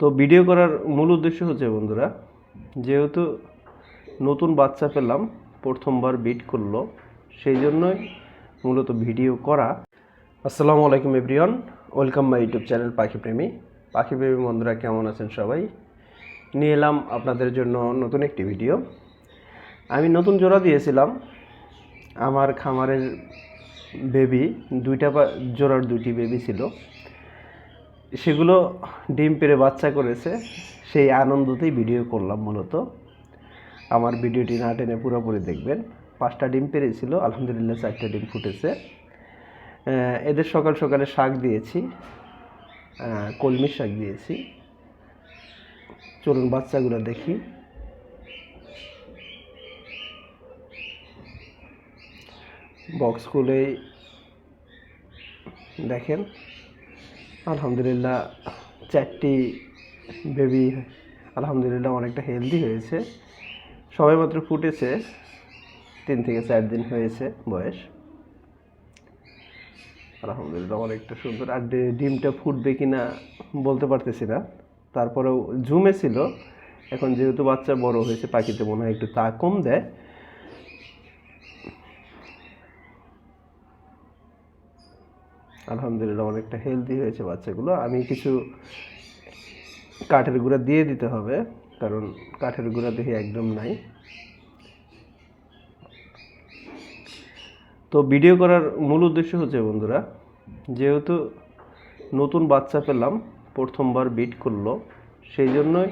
তো ভিডিও করার মূল উদ্দেশ্য হচ্ছে, বন্ধুরা, যেহেতু নতুন বাচ্চা পেলাম, প্রথমবার বিট করল, সেই জন্যই মূলত ভিডিও করা। আসসালামু আলাইকুম everyone welcome my YouTube channel পাখি প্রেমী। পাখি প্রেমী বন্ধুরা, কেমন আছেন সবাই? নিয়ে এলাম আপনাদের জন্য নতুন একটি ভিডিও আমি নতুন জোড়া দিয়েছিলাম। আমার খামারের বেবি দুইটা জোড়ার দুটি বেবি ছিল। সেগুলো ডিম পেড়ে বাচ্চা করেছে, সেই আনন্দতেই ভিডিও করলাম মূলত। আমার ভিডিওটি না টেনে পুরোপুরি দেখবেন। পাঁচটা ডিম পেরেছিল আলহামদুলিল্লাহ চারটা ডিম ফুটেছে। এদের সকাল সকালে শাক দিয়েছি কলমি শাক দিয়েছি। চলুন বাচ্চাগুলো দেখি। বক্স খুলেই দেখেন। আলহামদুলিল্লাহ, চারটি বেবি আলহামদুলিল্লাহ অনেকটা হেলদি হয়েছে। সবাই মাত্র ফুটেছে, তিন থেকে চার দিন হয়েছে বয়স। আলহামদুলিল্লাহ অনেকটা সুন্দর। আর ডিমটা ফুটবে কি না বলতে পারতেছি না। তারপরেও জুমে ছিল এখন যেহেতু বাচ্চা বড় হয়েছে, পাখিতে মনে হয় একটু তা কম দেয়। আলহামদুলিল্লাহ, অনেকটা হেলদি হয়েছে বাচ্চাগুলো। আমি কিছু কাঠের গুঁড়া দিয়ে দিতে হবে, কারণ কাঠের গুঁড়া দেখি একদম নাই। তো ভিডিও করার মূল উদ্দেশ্য হচ্ছে বন্ধুরা, যেহেতু নতুন বাচ্চা পেলাম, প্রথমবার বিট করল, সেই জন্যই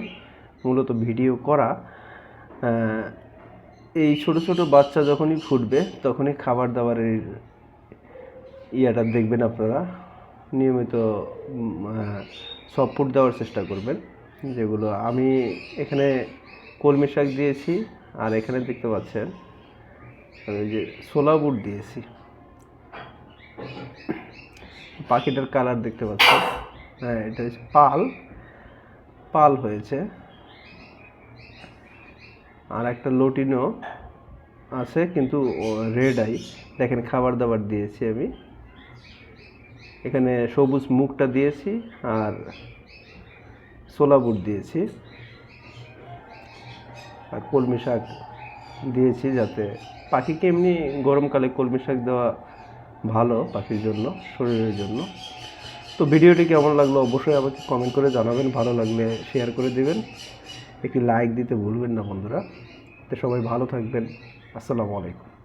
মূলত ভিডিও করা। এই ছোট ছোট বাচ্চা যখনই ফুটবে, তখনই খাবার দাবারের ইয়াটা দেখবেন আপনারা। নিয়মিত সব ফুড দেওয়ার চেষ্টা করবেন, যেগুলো আমি এখানে কলমি শাক দিয়েছি, আর এখানে দেখতে পাচ্ছেন ওই যে সোলা বুট দিয়েছি। পাখিটার কালার দেখতে পাচ্ছেন। হ্যাঁ এটা হচ্ছে পাল পাল হয়েছে। আর একটা লোটিনো আছে, কিন্তু রেড আই। দেখেন, খাবার দাবার দিয়েছি আমি। এখানে সবুজ মুখটা দিয়েছি আর ছোলা বুট দিয়েছি। আর কলমি শাক দিয়েছি যাতে পাখিকে এমনি গরমকালে কলমি শাক দেওয়া ভালো পাখির জন্য, শরীরের জন্য। তো ভিডিওটি কেমন লাগল অবশ্যই আমাকে কমেন্ট করে জানাবেন, ভালো লাগলে শেয়ার করে দেবেন। একটি লাইক দিতে ভুলবেন না বন্ধুরা। তো সবাই ভালো থাকবেন। আসসালামু আলাইকুম।